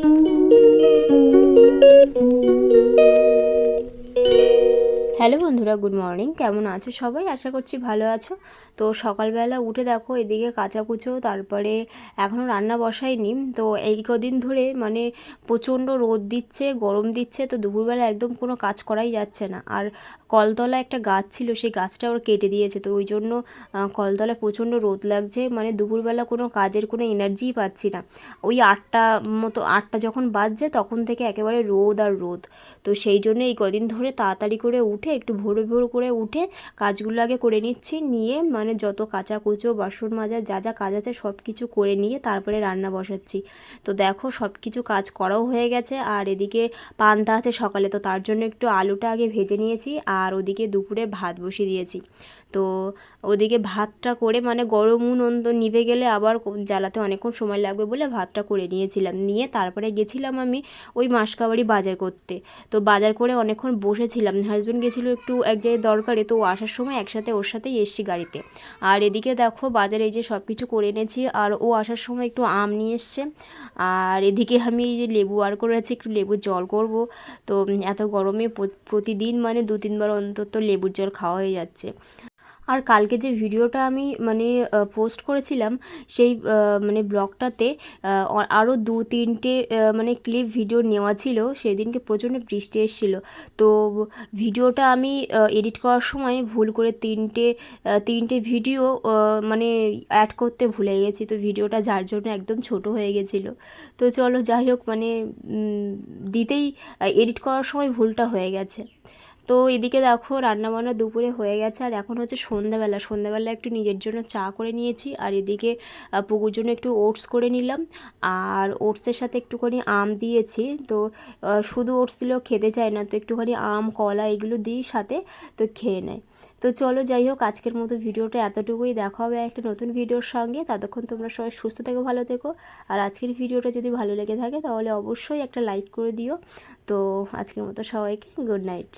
Thank you. Hello বন্ধুরা, good morning. কেমন আছো সবাই? আশা করছি ভালো আছো। তো সকালবেলা উঠে দেখো, এদিকে কাঁচা কুচো, তারপরে এখনও রান্না বসাইনি। তো এই কদিন ধরে মানে প্রচণ্ড রোদ দিচ্ছে, গরম দিচ্ছে, তো দুপুরবেলা একদম কোনো কাজ করাই যাচ্ছে না। আর কলতলা একটা গাছ ছিল, সেই গাছটা ওর কেটে দিয়েছে, তো ওই জন্য কলতলায় প্রচণ্ড রোদ লাগছে। মানে দুপুরবেলা কোনো কাজের কোনো এনার্জিই পাচ্ছি না। ওই আটটা মতো, আটটা যখন বাজছে, তখন থেকে একেবারে রোদ আর রোদ। তো সেই জন্য এই কদিন ধরে তাড়াতাড়ি করে উঠে একটু ভোর ভোর করে উঠে কাজগুলো আগে করে নিচ্ছি। নিয়ে মানে যত কাঁচা কুচো বাসন মাজা, যা যা কাজ আছে সব কিছু করে নিয়ে তারপরে রান্না বসাচ্ছি। তো দেখো সব কিছু কাজ করাও হয়ে গেছে। আর এদিকে পান্তা আছে সকালে, তো তার জন্য একটু আলুটা আগে ভেজে নিয়েছি। আর ওদিকে দুপুরে ভাত বসিয়ে দিয়েছি। তো ওদিকে ভাতটা করে মানে গরম উনুন তো নিভে গেলে আবার জ্বালাতে অনেকক্ষণ সময় লাগবে বলে ভাতটা করে নিয়েছিলাম। নিয়ে তারপরে গেছিলাম আমি ওই মাসকাবাড়ি বাজার করতে। তো বাজার করে অনেকক্ষণ বসেছিলাম। হাজব্যান্ড গেছিল একটু এক জায়গায় দরকারে, তো আসার সময় একসাথে ওর সাথেই এসছি গাড়িতে। আর এদিকে দেখো বাজারে যে সব কিছু করে এনেছি, আর ও আসার সময় একটু আম নিয়ে এসছে। আর এদিকে আমি যে লেবু আর করে আছি, একটু লেবুর জল করব। তো এত গরমে প্রতিদিন মানে দু তিনবার অন্তত লেবুর জল খাওয়া হয়ে যাচ্ছে। আর কালকে যে ভিডিওটা আমি মানে পোস্ট করেছিলাম, সেই মানে ব্লগটাতে আরও দু তিনটে মানে ক্লিপ ভিডিও নেওয়া ছিল। সেদিনকে প্রচণ্ড বৃষ্টি এসেছিল। তো ভিডিওটা আমি এডিট করার সময় ভুল করে তিনটে তিনটে ভিডিও মানে অ্যাড করতে ভুলে গেছি। তো ভিডিওটা যার জন্য একদম ছোট হয়ে গেছিল। তো চলো যাই হোক মানে দিতেই এডিট করার সময় ভুলটা হয়ে গেছে। তো এদিকে দেখো রান্নাবান্না দুপুরে হয়ে গেছে, আর এখন হচ্ছে সন্ধ্যাবেলা। সন্ধ্যাবেলা একটু নিজের জন্য চা করে নিয়েছি, আর এদিকে পুকুর জন্য একটু ওটস করে নিলাম। আর ওটসের সাথে একটুখানি আম দিয়েছি। তো শুধু ওটস দিলেও খেতে চায় না, তো একটুখানি আম, কলা এগুলো দিই সাথে, তো খেয়ে নেয়। তো চলো যাই হোক, আজকের মতো ভিডিওটা এতটুকুই। দেখা হবে একটা নতুন ভিডিওর সঙ্গে। ততক্ষণ তোমরা সবাই সুস্থ থেকো, ভালো থেকো। আর আজকের ভিডিওটা যদি ভালো লেগে থাকে, তাহলে অবশ্যই একটা লাইক করে দিও। তো আজকের মতো সবাইকে গুড নাইট।